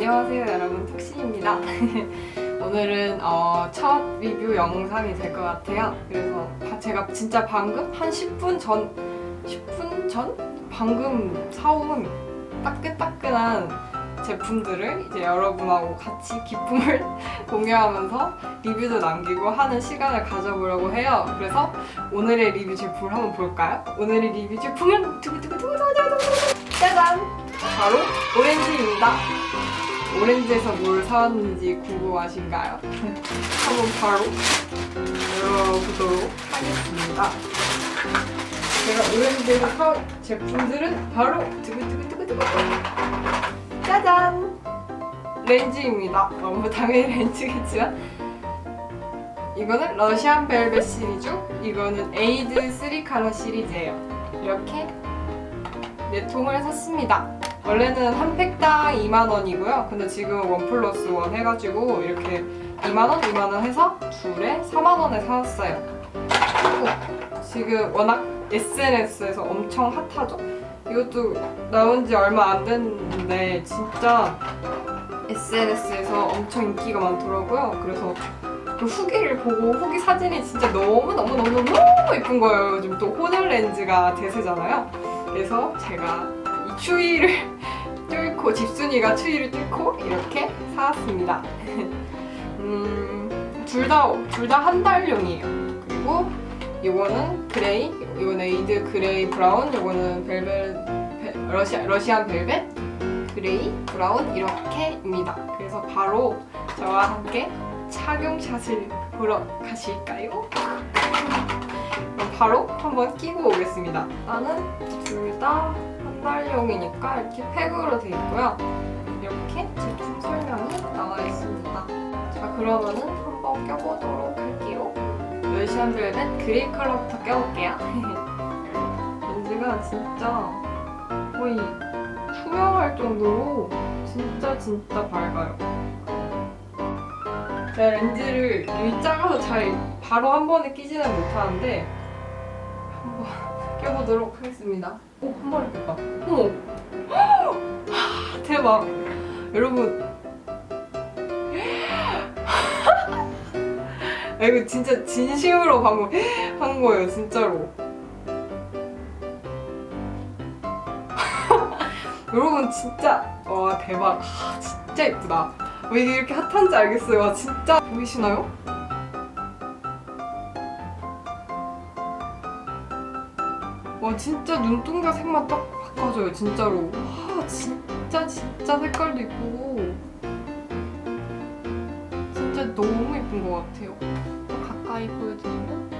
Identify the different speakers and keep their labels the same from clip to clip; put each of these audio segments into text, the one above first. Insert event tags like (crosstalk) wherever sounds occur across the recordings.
Speaker 1: 안녕하세요 여러분 톡신입니다 (laughs) 오늘은 어, 첫 리뷰 영상이 될 것 같아요 그래서 바- 제가 진짜 방금 한 10분 전 10분 전? 방금 사온 따끈따끈한 제품들을 이제 여러분하고 같이 기쁨을 (laughs) 공유하면서 리뷰도 남기고 하는 시간을 가져보려고 해요 그래서 오늘의 리뷰 제품을 한번 볼까요? 오늘의 리뷰 제품은 두구두구두구두구두구 짜잔! 바로 오렌지입니다. 오렌지에서 뭘 사왔는지 궁금하신가요? (laughs) 한번 바로 열어보도록 하겠습니다. 제가 오렌지에서 사온 제품들은 바로 두구두구두구두구 짜잔! 렌즈입니다. 너무 당연히 렌즈겠지만 이거는 러시안 벨벳 시리즈, 이거는 에이드 3 컬러 시리즈예요. 이렇게 네 통을 샀습니다. 원래는 한 팩당 2만 원이고요. 근데 지금 원 플러스 원 해가지고 이렇게 2만 원, 2만 원 해서 둘에 4만 원에 사왔어요. 그리고 지금 워낙 SNS에서 엄청 핫하죠? 이것도 나온 지 얼마 안 됐는데 진짜 SNS에서 엄청 인기가 많더라고요. 그래서 그 후기를 보고 후기 사진이 진짜 너무너무너무너무 예쁜 거예요. 요즘 또 호늘 렌즈가 대세잖아요. 그래서 제가 이 추위를 뚫고 집순이가 추위를 뚫고 이렇게 사왔습니다. (laughs) 음, 둘다둘 다 한 달용이에요. 그리고 이거는 그레이, 이거는 에이드 그레이 브라운, 이거는 벨벳 베- 러시아 러시안 벨벳 그레이 브라운 이렇게입니다. 그래서 바로 저와 함께 착용샷을 보러 가실까요? 그럼 바로 한번 끼고 오겠습니다. 나는 둘 다 한 달용이니까 이렇게 팩으로 돼 있고요. 이렇게 제품 설명이 나와 있습니다. 자 그러면은 한번 껴보도록 할게요. 러시안 벨벳 그레이 컬러부터 껴볼게요. (laughs) 렌즈가 진짜 거의 투명할 정도로 진짜 진짜 밝아요. 제가 렌즈를 작아서 잘 바로 한 번에 끼지는 못하는데 한번 (laughs) 껴보도록 하겠습니다. 오, 한 마리 꼈다. 어머! 하, 대박! 여러분. 아, 이거 진짜 진심으로 방금 한 거예요, 진짜로. (laughs) 여러분, 진짜. 와, 대박. 하, 진짜 예쁘다. 왜 이게 이렇게 핫한지 알겠어요. 와, 진짜 보이시나요? 진짜 눈동자 색만 딱 바꿔줘요 진짜로. 와 진짜 진짜 색깔도 이쁘고. 진짜 너무 예쁜 것 같아요. 또 가까이 보여드리면?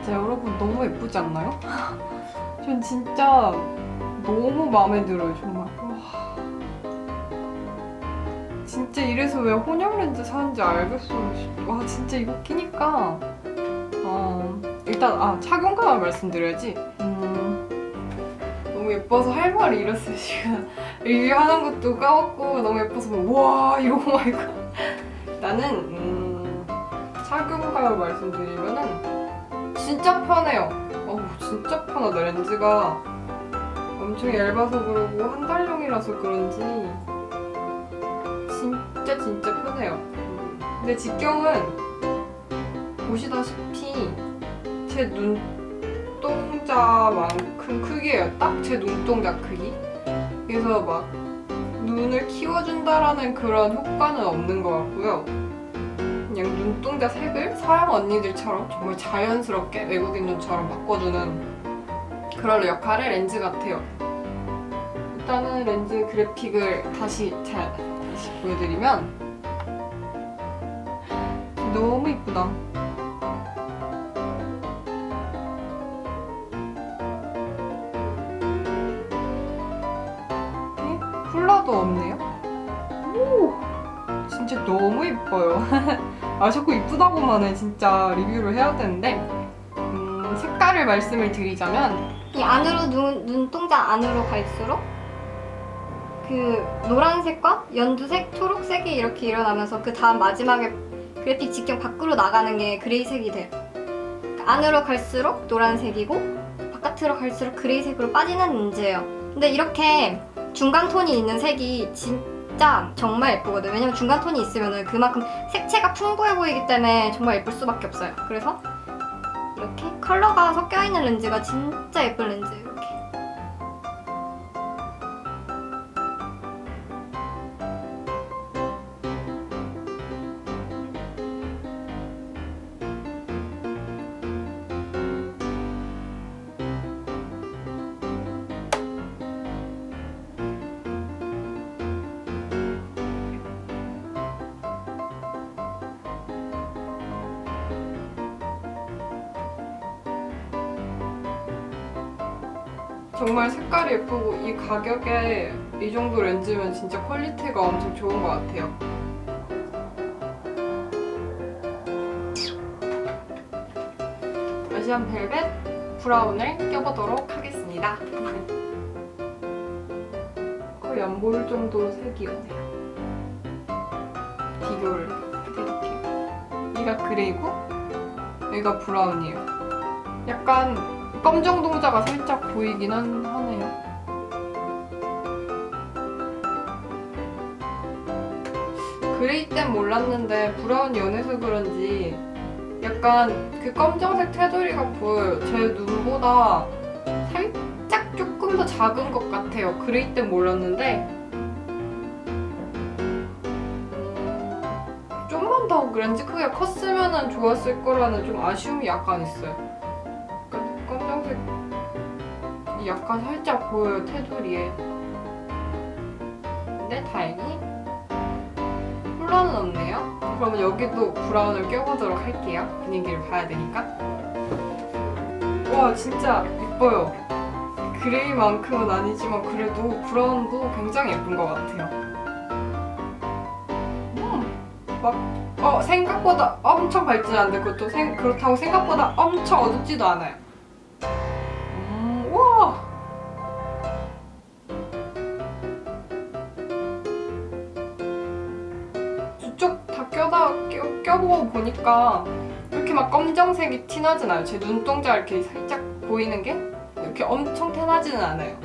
Speaker 1: 진짜 여러분 너무 예쁘지 않나요? (laughs) 전 진짜 너무 마음에 들어요 정말 진짜 이래서 왜 혼혈 렌즈 사는지 알겠어요. 와 진짜 이거 끼니까 어, 일단 아 착용감을 말씀드려야지. 음, 너무 예뻐서 할 말이 이랬어요 지금 리뷰하는 것도 까먹고 너무 예뻐서 와 이러고 말고 나는 음, 착용감을 말씀드리면은 진짜 편해요. 어우 진짜 편하다 렌즈가 엄청 얇아서 그러고 한 달용이라서 그런지 진짜 진짜 편해요. 근데 직경은 보시다시피 제 눈동자만큼 크기예요. 딱 제 눈동자 크기. 그래서 막 눈을 키워준다라는 그런 효과는 없는 것 같고요. 그냥 눈동자 색을 서양 언니들처럼 정말 자연스럽게 외국인 눈처럼 바꿔주는 그런 역할의 렌즈 같아요. 일단은 렌즈 그래픽을 다시 잘 보여드리면 너무 이쁘다. 네? 쿨러도 없네요. 오, 진짜 너무 이뻐요. (laughs) 아 자꾸 이쁘다고만 해 진짜 리뷰를 해야 되는데 음, 색깔을 말씀을 드리자면
Speaker 2: 이 안으로 눈, 눈동자 안으로 갈수록 그 노란색과 연두색, 초록색이 이렇게 일어나면서 그 다음 마지막에 그래픽 직경 밖으로 나가는 게 그레이색이 돼요. 그러니까 안으로 갈수록 노란색이고 바깥으로 갈수록 그레이색으로 빠지는 렌즈예요. 근데 이렇게 중간 톤이 있는 색이 진짜 정말 예쁘거든요. 왜냐면 중간 톤이 있으면 그만큼 색채가 풍부해 보이기 때문에 정말 예쁠 수밖에 없어요. 그래서 이렇게 컬러가 섞여 있는 렌즈가 진짜 예쁜 렌즈예요. 이렇게.
Speaker 1: 색깔이 예쁘고 이 가격에 이 정도 렌즈면 진짜 퀄리티가 엄청 좋은 것 같아요. 러시안 벨벳 브라운을 껴보도록 하겠습니다. 거의 안 보일 정도로 색이 연해요. 비교를 해드릴게요. 얘가 그레이고 얘가 브라운이에요. 약간 검정 동자가 살짝 보이기는 하 그레이 땐 몰랐는데 브라운 연해서 그런지 약간 그 검정색 테두리가 보여요. 제 눈보다 살짝 조금 더 작은 것 같아요. 그레이 땐 몰랐는데 좀만 더 렌즈 크기가 컸으면 좋았을 거라는 좀 아쉬움이 약간 있어요. 약간 검정색 이 약간 살짝 보여요 테두리에 근데 다행히 컬러는 없네요? 그러면 여기도 브라운을 껴보도록 할게요. 분위기를 봐야 되니까. 와 진짜 예뻐요. 그레이만큼은 아니지만 그래도 브라운도 굉장히 예쁜 것 같아요. 음 막 어, 생각보다 엄청 밝진 않은데 그것도 생, 그렇다고 생각보다 엄청 어둡지도 않아요 껴, 껴보고 보니까 이렇게 막 검정색이 티나진 않아요. 제 눈동자 이렇게 살짝 보이는 게 이렇게 엄청 티나지는 않아요.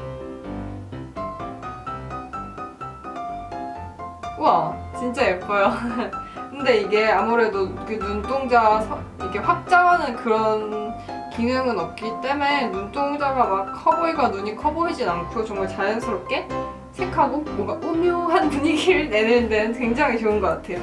Speaker 1: 우와, 진짜 예뻐요. (laughs) 근데 이게 아무래도 그 눈동자 서- 이렇게 확장하는 그런 기능은 없기 때문에 눈동자가 막 커 보이거나 눈이 커 보이진 않고 정말 자연스럽게 색하고 뭔가 오묘한 (laughs) 분위기를 내는 데는 굉장히 좋은 것 같아요.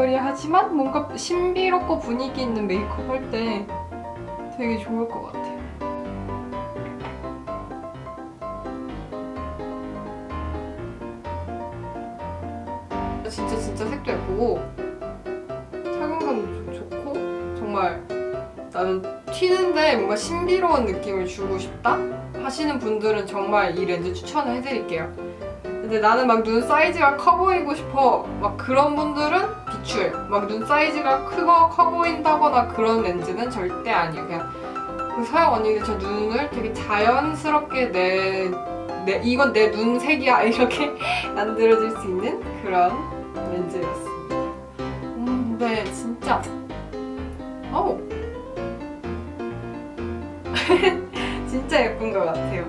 Speaker 1: 여리여리하지만 뭔가 신비롭고 분위기 있는 메이크업 할 때 되게 좋을 것 같아요. 진짜 진짜 색도 예쁘고 착용감도 좋- 좋고 정말 나는 튀는데 뭔가 신비로운 느낌을 주고 싶다 하시는 분들은 정말 이 렌즈 추천을 해드릴게요. 근데 나는 막 눈 사이즈가 커 보이고 싶어 막 그런 분들은 비추해. 막눈 사이즈가 크고 커 보인다거나 그런 렌즈는 절대 아니에요. 그냥 그 서영 언니는 저 눈을 되게 자연스럽게 내, 내 이건 내 눈색이야 (laughs) 이렇게 만들어줄 수 있는 그런 렌즈였습니다. 음, 근데 진짜 어우 (laughs) 진짜 예쁜 것 같아요.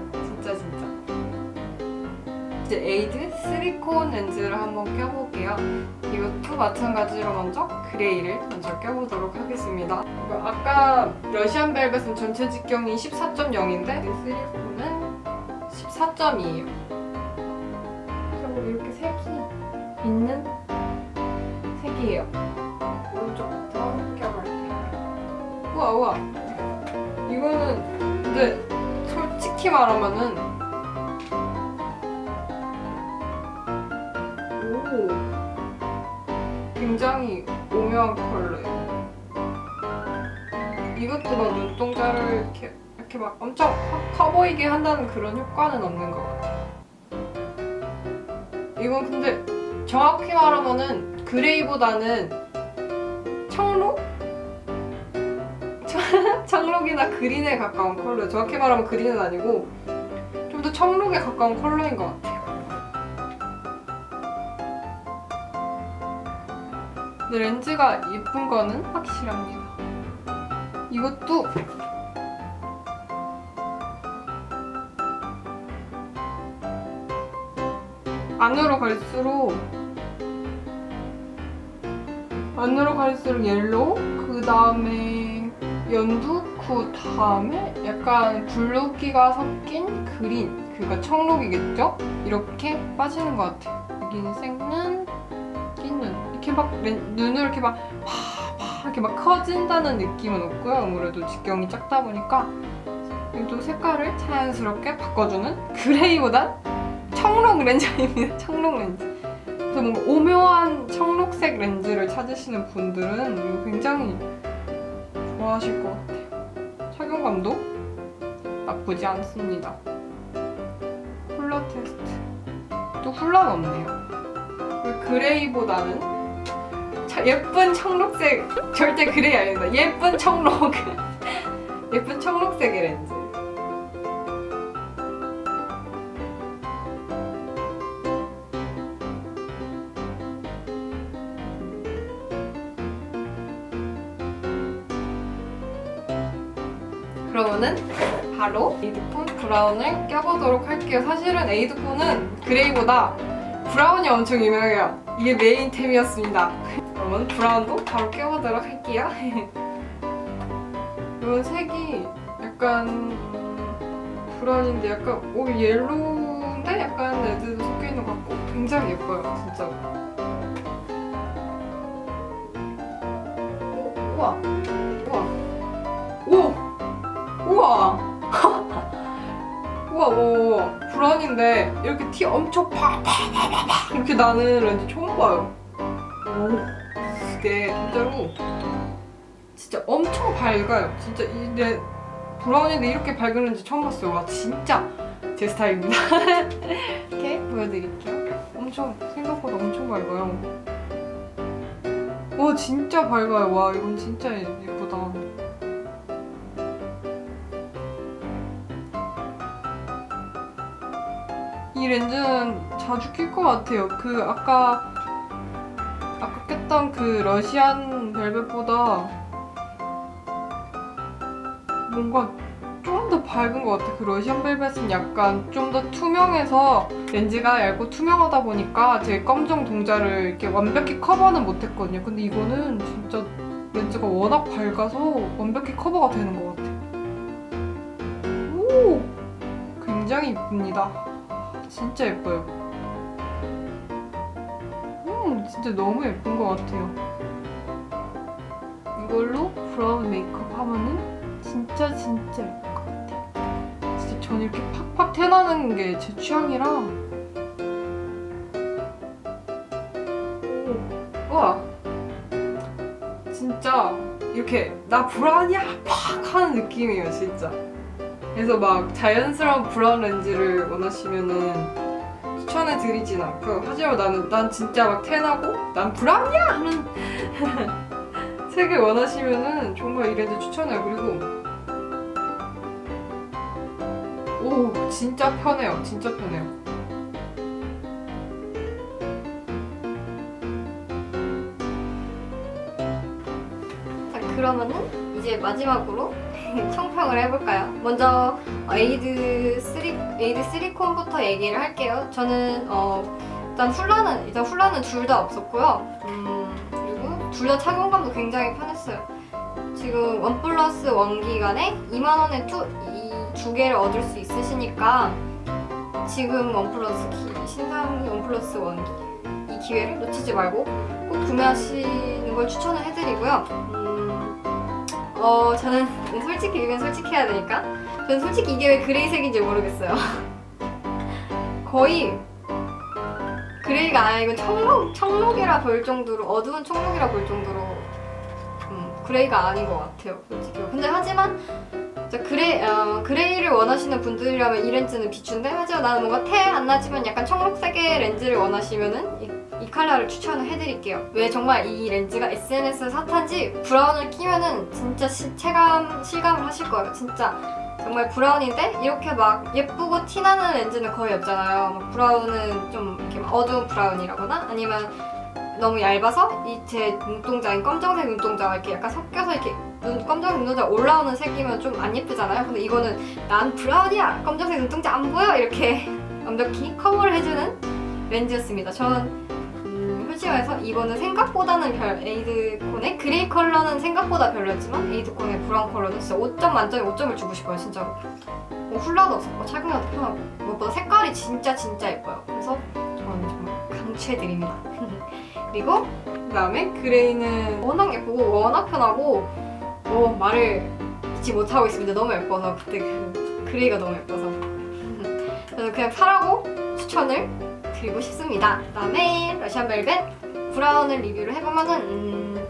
Speaker 1: 이제 에이드 시리콘 렌즈를 한번 껴볼게요. 이것도 마찬가지로 먼저 그레이를 먼저 껴보도록 하겠습니다. 아까 러시안 벨벳은 전체 직경이 14.0인데 시리콘은 14점이에요. 그리고 이렇게 색이 있는 색이에요. 오른쪽부터 껴볼게요. 우와 우와. 이거는 근데 솔직히 말하면은 굉장히 오묘한 컬러예요. 이것도 막 눈동자를 이렇게 이렇게 막 엄청 확커 보이게 한다는 그런 효과는 없는 것 같아요. 이건 근데 정확히 말하면은 그레이보다는 청록? (laughs) 청록이나 그린에 가까운 컬러. 정확히 말하면 그린은 아니고 청록에 가까운 컬러인 것 같아요. 렌즈가 예쁜 거는 확실합니다. 이것도 안으로 갈수록 안으로 갈수록 옐로우 그 다음에 연두 그 다음에 약간 블루기가 섞인 그린 그니까 청록이겠죠? 이렇게 빠지는 것 같아요. 여기는 생눈, 막 렌- 눈을 이렇게 막 팍팍 이렇게 막 커진다는 느낌은 없고요. 아무래도 직경이 작다 보니까 그리고 색깔을 자연스럽게 바꿔주는 그레이보단 청록 렌즈입니다. (laughs) 청록 렌즈. 그래서 뭔가 오묘한 청록색 렌즈를 찾으시는 분들은 굉장히 좋아하실 것 같아요. 착용감도 나쁘지 않습니다. 쿨러 테스트. 또 쿨러는 없네요. 그레이보다는 자, 예쁜 청록색 절대 그레이 아닙니다. 예쁜 청록 (laughs) 예쁜 청록색의 렌즈. 그러면은 바로 에이드폰 브라운을 껴보도록 할게요. 사실은 에이드폰은 그레이보다 브라운이 엄청 유명해요. 이게 메인템이었습니다. 그러면 브라운도 바로 껴보도록 할게요. (laughs) 이건 색이 약간 음, 브라운인데 약간 오 옐로우인데 약간 레드도 섞여 있는 것 같고 굉장히 예뻐요, 진짜. 오, 우와, 우와, 오. (laughs) 우와! 우와, 우와, 브라운인데 이렇게 티 엄청 팍팍팍팍 이렇게 나는 렌즈 처음 봐요. 오, 이게 진짜로 진짜 엄청 밝아요. 진짜 이내 브라운인데 이렇게 밝은 렌즈 처음 봤어요. 와, 진짜 제 스타일입니다. (laughs) 이렇게 보여드릴게요. 엄청 생각보다 엄청 밝아요. 와, 진짜 밝아요. 와, 이건 진짜 예쁘다. 이 렌즈는 자주 낄 것 같아요. 그 아까 꼈던 그 러시안 벨벳보다 뭔가 좀더 밝은 것 같아. 그 러시안 벨벳은 약간 좀 더 투명해서 렌즈가 얇고 투명하다 보니까 제 검정 동자를 이렇게 완벽히 커버는 못했거든요. 근데 이거는 진짜 렌즈가 워낙 밝아서 완벽히 커버가 되는 것 같아. 오, 굉장히 이쁩니다. 진짜 예뻐요. 음, 진짜 너무 예쁜 것 같아요. 이걸로 브라운 메이크업 하면은 진짜 진짜 예쁠 것 같아요. 진짜 전 이렇게 팍팍 태나는 게 제 취향이라. 오, 우와. 진짜 이렇게 나 브라운이야 팍 하는 느낌이에요, 진짜. 그래서 막 자연스러운 브라운 렌즈를 원하시면은 추천해 드리진 않고요. 하지만 나는 난 진짜 막 텐하고 난 브라운이야 하는 (laughs) 색을 원하시면은 정말 이 렌즈 추천해요. 그리고 오 진짜 편해요. 진짜 편해요.
Speaker 2: 자, 그러면은 이제 마지막으로 청평을 해볼까요? 먼저 어, 에이드 3 에이드 3콘부터 얘기를 할게요. 저는 어, 일단 훌라는 일단 훌라는 둘 다 없었고요. 음, 그리고 둘 다 착용감도 굉장히 편했어요. 지금 원 플러스 원 기간에 2만 원에 투이두 개를 얻을 수 있으시니까 지금 원 플러스 기, 신상 원 플러스 원 기, 이 기회를 놓치지 말고 꼭 구매하시는 걸 추천을 해드리고요. 음, 어, 저는 솔직히 이건 솔직해야 되니까 저는 솔직히 이게 왜 그레이색인지 모르겠어요. (laughs) 거의 그레이가 아니고 청록, 청록이라 볼 정도로 어두운 청록이라 볼 정도로 음, 그레이가 아닌 것 같아요, 솔직히. 근데 하지만 저 그레이, 어, 그레이를 원하시는 분들이라면 이 렌즈는 비추인데 하지만 나는 뭔가 태안 나지만 약간 청록색의 렌즈를 원하시면은 이, 이 컬러를 추천을 해드릴게요. 왜 정말 이 렌즈가 SNS 핫한지 브라운을 끼면은 진짜 시, 체감 실감을 하실 거예요. 진짜 정말 브라운인데 이렇게 막 예쁘고 티나는 렌즈는 거의 없잖아요. 막 브라운은 좀 이렇게 막 어두운 브라운이라거나 아니면 너무 얇아서 이 제 눈동자인 검정색 눈동자가 이렇게 약간 섞여서 이렇게 눈 검정색 눈동자 올라오는 색이면 좀 안 예쁘잖아요. 근데 이거는 난 브라운이야 검정색 눈동자 안 보여 이렇게 (laughs) 완벽히 커버를 해주는 렌즈였습니다. 저는 음, 솔직히 말해서 이거는 생각보다는 별 에이드콘의 그레이 컬러는 생각보다 별로였지만 에이드콘의 브라운 컬러는 진짜 5점 만점에 5점을 주고 싶어요 진짜로 뭐 훌라도 없었고 착용하기도 편하고. 무엇보다 색깔이 진짜 진짜 예뻐요. 그래서 저는 정말 강추해드립니다. (laughs) 그리고
Speaker 1: 그 다음에 그레이는
Speaker 2: 워낙 예쁘고 워낙 편하고 어, 말을 잊지 못하고 있습니다. 너무 예뻐서. 그때 그 그레이가 너무 예뻐서. (laughs) 저는 그냥 사라고 추천을 드리고 싶습니다 그 다음에 러시안 벨벳 브라운을 리뷰를 해보면은 음,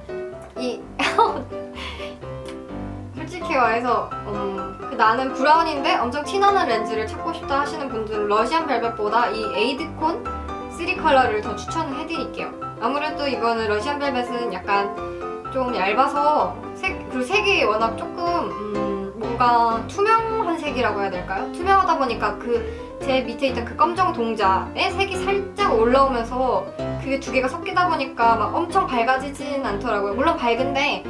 Speaker 2: 이 (laughs) 솔직히 말해서 음, 그 나는 브라운인데 엄청 티나는 렌즈를 찾고 싶다 하시는 분들은 러시안 벨벳보다 이 에이드콘 3 컬러를 더 추천을 해드릴게요. 아무래도 이거는 러시안 벨벳은 약간 좀 얇아서 색, 그 색이 워낙 조금 음, 뭔가 투명한 색이라고 해야 될까요? 투명하다 보니까 그 제 밑에 있던 그 검정 동자의 색이 살짝 올라오면서 그게 두 개가 섞이다 보니까 막 엄청 밝아지진 않더라고요. 물론 밝은데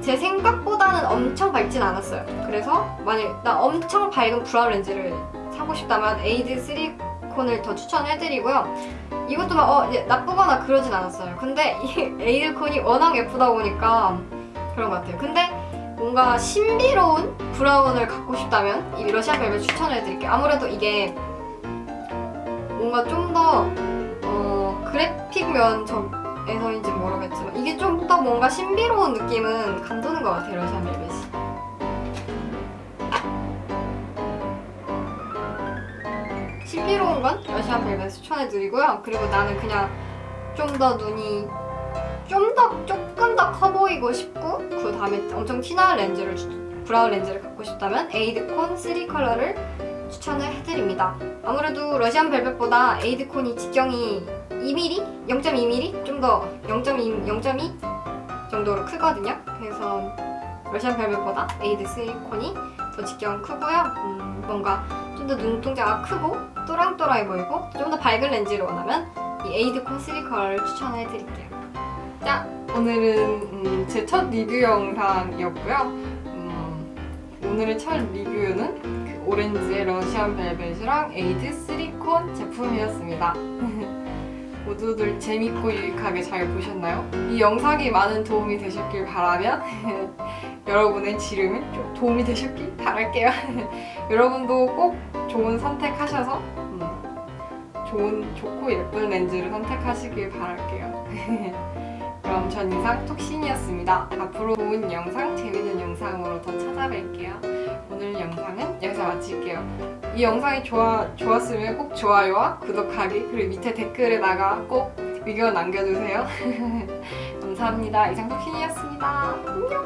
Speaker 2: 제 생각보다는 엄청 밝진 않았어요. 그래서 만약 나 엄청 밝은 브라운 렌즈를 사고 싶다면 에이드 3콘을 더 추천해드리고요. 이것도 막 어, 나쁘거나 그러진 않았어요. 근데 이 (laughs) 에이드콘이 워낙 예쁘다 보니까 그런 것 같아요. 근데 뭔가 신비로운 브라운을 갖고 싶다면 이 러시안 벨벳 추천해드릴게요. 아무래도 이게 뭔가 좀더 어, 그래픽 면에서인지 모르겠지만 이게 좀 더 뭔가 신비로운 느낌은 감도는 것 같아요 러시안 벨벳이. 신비로운 건 러시안 벨벳 추천해드리고요. 그리고 나는 그냥 좀 더 눈이 좀 더 조금 더 커 보이고 싶고 그 다음에 엄청 티나는 렌즈를 추- 브라운 렌즈를 갖고 싶다면 에이드콘 3 컬러를 추천을 해드립니다. 아무래도 러시안 벨벳보다 에이드콘이 직경이 2mm, 0.2mm 좀 더 0.2, 0.2 정도로 크거든요. 그래서 러시안 벨벳보다 에이드 3콘이 더 직경 크고요. 음, 뭔가 좀 더 눈동자가 크고 또랑또랑해 보이고 좀 더 밝은 렌즈를 원하면 이 에이드콘 3 컬러를 추천해 드릴게요.
Speaker 1: 자 오늘은 음, 제첫 리뷰 영상이었고요. 음, 오늘의 첫 리뷰는 그 오렌지의 러시안 벨벳이랑 에이드 3콘 제품이었습니다. (laughs) 모두들 재밌고 유익하게 잘 보셨나요? 이 영상이 많은 도움이 되셨길 바라며 (laughs) 여러분의 지름에 좀 도움이 되셨길 바랄게요. (laughs) 여러분도 꼭 좋은 선택하셔서 음, 좋은 좋고 예쁜 렌즈를 선택하시길 바랄게요. 그럼 전 이상 톡신이었습니다. 앞으로 좋은 영상, 재밌는 영상 으로 더 찾아뵐게요. 오늘 영상은 여기서 마칠게요. 이 영상이 좋아, 좋았으면 꼭 좋아요와 구독하기 그리고 밑에 댓글에다가 꼭 의견 남겨주세요. (laughs) 감사합니다. 이상 톡신이었습니다.